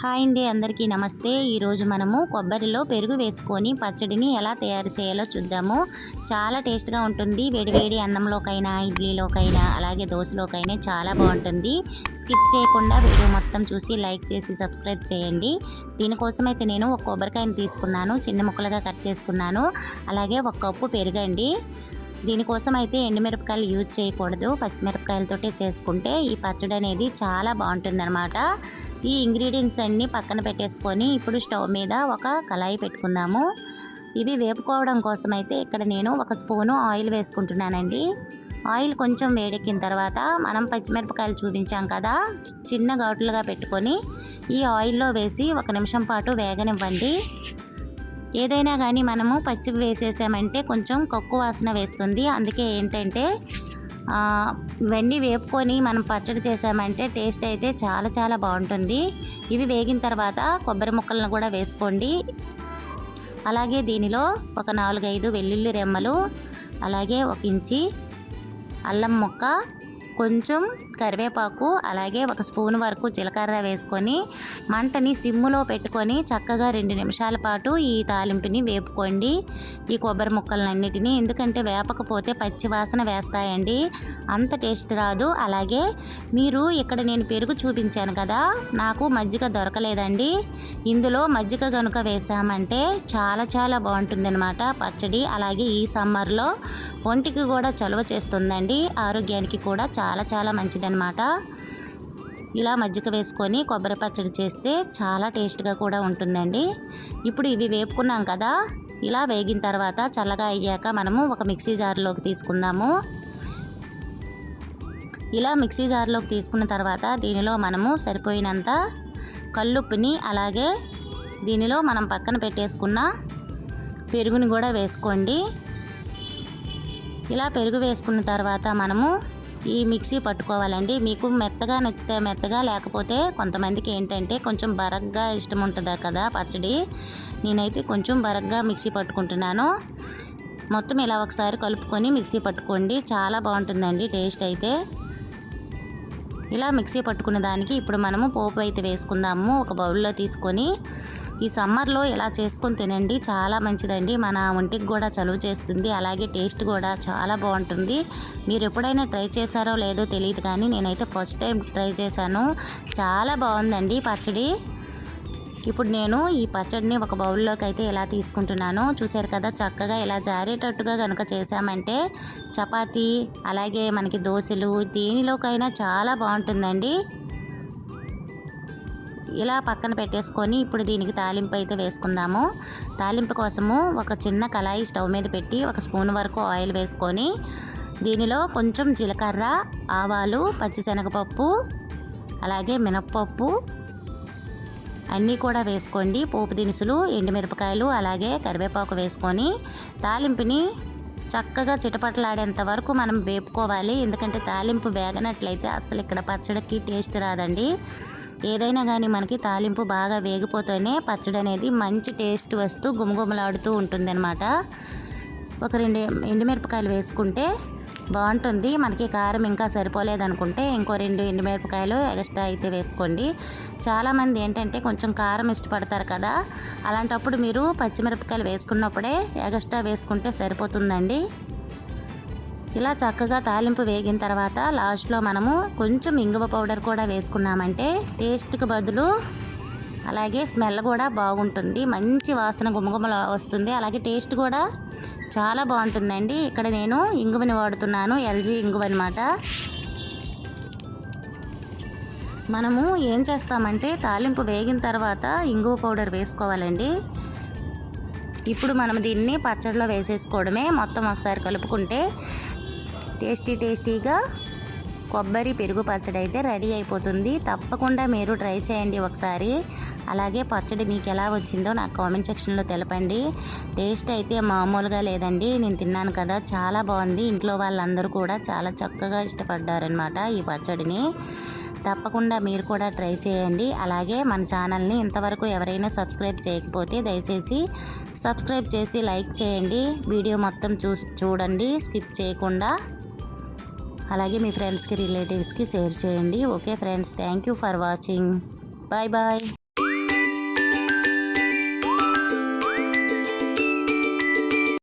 Hi అండి అందరికీ నమస్తే. ఈరోజు మనము కొబ్బరిలో పెరుగు వేసుకొని పచ్చడిని ఎలా తయారు చేయాలో చూద్దాము. చాలా టేస్ట్గా ఉంటుంది. వేడివేడి అన్నంలోకైనా ఇడ్లీలోకైనా అలాగే దోశలోకైనా చాలా బాగుంటుంది. స్కిప్ చేయకుండా వీడియో మొత్తం చూసి లైక్ చేసి సబ్స్క్రైబ్ చేయండి. దీనికోసం అయితే నేను ఒక కొబ్బరికాయని తీసుకున్నాను. చిన్న ముక్కలుగా కట్ చేసుకున్నాను. అలాగే ఒక కప్పు పెరుగండి. దీనికోసం అయితే ఎండుమిరపకాయలు యూజ్ చేయకూడదు పచ్చిమిరపకాయలతోటే చేసుకుంటే ఈ పచ్చడి అనేది చాలా బాగుంటుందన్నమాట. ఈ ఇంగ్రీడియంట్స్ అన్నీ పక్కన పెట్టేసుకొని ఇప్పుడు స్టవ్ మీద ఒక కళాయి పెట్టుకుందాము. ఇవి వేపుకోవడం కోసం అయితే ఇక్కడ నేను ఒక స్పూను ఆయిల్ వేసుకుంటున్నానండి. ఆయిల్ కొంచెం వేడెక్కిన తర్వాత మనం పచ్చిమిరపకాయలు చూపించాం కదా చిన్న ఘాటులుగా పెట్టుకొని ఈ ఆయిల్లో వేసి ఒక నిమిషం పాటు వేగనివ్వండి. ఏదైనా కానీ మనము పచ్చి వేసేసామంటే కొంచెం కక్కు వాసన వేస్తుంది. అందుకే ఏంటంటే వెండి వేపుకొని మనం పచ్చడి చేసామంటే టేస్ట్ అయితే చాలా చాలా బాగుంటుంది. ఇవి వేగిన తర్వాత కొబ్బరి ముక్కలను కూడా వేసుకోండి. అలాగే దీనిలో ఒక నాలుగైదు వెల్లుల్లి రెమ్మలు అలాగే ఒక ఇంచి అల్లం ముక్క కొంచెం కరివేపాకు అలాగే ఒక స్పూన్ వరకు జీలకర్ర వేసుకొని మంటని సిమ్ములో పెట్టుకొని చక్కగా రెండు నిమిషాల పాటు ఈ తాలింపుని వేపుకోండి. ఈ కొబ్బరి ముక్కలన్నిటినీ ఎందుకంటే వేపకపోతే పచ్చివాసన వేస్తాయండి. అంత టేస్ట్ రాదు. అలాగే మీరు ఇక్కడ నేను పెరుగు చూపించాను కదా నాకు మజ్జిగ దొరకలేదండి. ఇందులో మజ్జిగ కనుక వేసామంటే చాలా చాలా బాగుంటుందన్నమాట పచ్చడి. అలాగే ఈ సమ్మర్లో ఒంటికి కూడా చలువ చేస్తుందండి. ఆరోగ్యానికి కూడా చాలా చాలా మంచిది అనమాట ఇలా మజ్జిగ వేసుకొని కొబ్బరి పచ్చడి చేస్తే చాలా టేస్ట్గా కూడా ఉంటుందండి. ఇప్పుడు ఇవి వేపుకున్నాం కదా ఇలా వేగిన తర్వాత చల్లగా అయ్యాక మనము ఒక మిక్సీ జార్లోకి తీసుకుందాము. ఇలా మిక్సీ జార్లోకి తీసుకున్న తర్వాత దీనిలో మనము సరిపోయినంత కల్లుప్పుని అలాగే దీనిలో మనం పక్కన పెట్టేసుకున్న పెరుగుని కూడా వేసుకోండి. ఇలా పెరుగు వేసుకున్న తర్వాత మనము ఈ మిక్సీ పట్టుకోవాలండి. మీకు మెత్తగా నచ్చితే మెత్తగా లేకపోతే కొంతమందికి ఏంటంటే కొంచెం బరగ్గా ఇష్టం ఉంటుంది కదా పచ్చడి. నేనైతే కొంచెం బరగ్గా మిక్సీ పట్టుకుంటున్నాను. మొత్తం ఇలా ఒకసారి కలుపుకొని మిక్సీ పట్టుకోండి. చాలా బాగుంటుందండి టేస్ట్ అయితే. ఇలా మిక్సీ పట్టుకున్న దానికి ఇప్పుడు మనము పోపు అయితే వేసుకుందాము. ఒక బౌల్లో తీసుకొని ఈ సమ్మర్లో ఇలా చేసుకొని తినండి. చాలా మంచిదండి. మన ఒంటికి కూడా చలువ చేస్తుంది. అలాగే టేస్ట్ కూడా చాలా బాగుంటుంది. మీరు ఎప్పుడైనా ట్రై చేశారో లేదో తెలియదు కానీ నేనైతే ఫస్ట్ టైం ట్రై చేశాను. చాలా బాగుందండి పచ్చడి. ఇప్పుడు నేను ఈ పచ్చడిని ఒక బౌల్లోకి అయితే ఇలా తీసుకుంటున్నాను. చూసారు కదా చక్కగా ఇలా జారేటట్టుగా కనుక చేసామంటే చపాతీ అలాగే మనకి దోశలు దేనిలోకైనా చాలా బాగుంటుందండి. ఇలా పక్కన పెట్టేసుకొని ఇప్పుడు దీనికి తాలింపు అయితే వేసుకుందాము. తాలింపు కోసము ఒక చిన్న కళాయి స్టవ్ మీద పెట్టి ఒక స్పూన్ వరకు ఆయిల్ వేసుకొని దీనిలో కొంచెం జీలకర్ర ఆవాలు పచ్చిశనగపప్పు అలాగే మినప్పప్పు అన్నీ కూడా వేసుకోండి. పోపు దినుసులు ఎండుమిరపకాయలు అలాగే కరివేపాకు వేసుకొని తాలింపుని చక్కగా చిటపటలాడేంత వరకు మనం వేపుకోవాలి. ఎందుకంటే తాలింపు వేగనట్లయితే అసలు ఇక్కడ పచ్చడికి టేస్ట్ రాదండి. ఏదైనా కానీ మనకి తాలింపు బాగా వేగిపోతేనే పచ్చడి అనేది మంచి టేస్ట్ వస్తూ గుమగుమలాడుతూ ఉంటుందన్నమాట. ఒక రెండు ఎండుమిరపకాయలు వేసుకుంటే బాగుంటుంది. మనకి కారం ఇంకా సరిపోలేదనుకుంటే ఇంకో రెండు ఎండుమిరపకాయలు ఎక్స్ట్రా అయితే వేసుకోండి. చాలామంది ఏంటంటే కొంచెం కారం ఇష్టపడతారు కదా అలాంటప్పుడు మీరు పచ్చిమిరపకాయలు వేసుకున్నప్పుడే ఎగస్ట్రా వేసుకుంటే సరిపోతుందండి. ఇలా చక్కగా తాలింపు వేగిన తర్వాత లాస్ట్లో మనము కొంచెం ఇంగువ పౌడర్ కూడా వేసుకున్నామంటే టేస్ట్కి బదులు అలాగే స్మెల్ కూడా బాగుంటుంది. మంచి వాసన గుమగుమలు వస్తుంది. అలాగే టేస్ట్ కూడా చాలా బాగుంటుందండి. ఇక్కడ నేను ఇంగువని వాడుతున్నాను. ఎల్జీ ఇంగువ అనమాట మనము ఏం చేస్తామంటే తాలింపు వేగిన తర్వాత ఇంగువ పౌడర్ వేసుకోవాలండి. ఇప్పుడు మనం దీన్ని పచ్చడిలో వేసేసుకోవడమే. మొత్తం ఒకసారి కలుపుకుంటే టేస్టీ టేస్టీగా కొబ్బరి పెరుగు పచ్చడి అయితే రెడీ అయిపోతుంది. తప్పకుండా మీరు ట్రై చేయండి ఒకసారి. అలాగే పచ్చడి మీకు ఎలా వచ్చిందో నాకు కామెంట్ సెక్షన్లో తెలపండి. టేస్ట్ అయితే మామూలుగా లేదండి. నేను తిన్నాను కదా చాలా బాగుంది. ఇంట్లో వాళ్ళందరూ కూడా చాలా చక్కగా ఇష్టపడ్డారనమాట ఈ పచ్చడిని. తప్పకుండా మీరు కూడా ట్రై చేయండి. అలాగే మన ఛానల్ని ఇంతవరకు ఎవరైనా సబ్స్క్రైబ్ చేయకపోతే దయచేసి సబ్స్క్రైబ్ చేసి లైక్ చేయండి. వీడియో మొత్తం చూ చూడండి. స్కిప్ చేయకుండా అలాగే మీ ఫ్రెండ్స్కి రిలేటివ్స్కి షేర్ చేయండి. Okay friends thank you for watching bye bye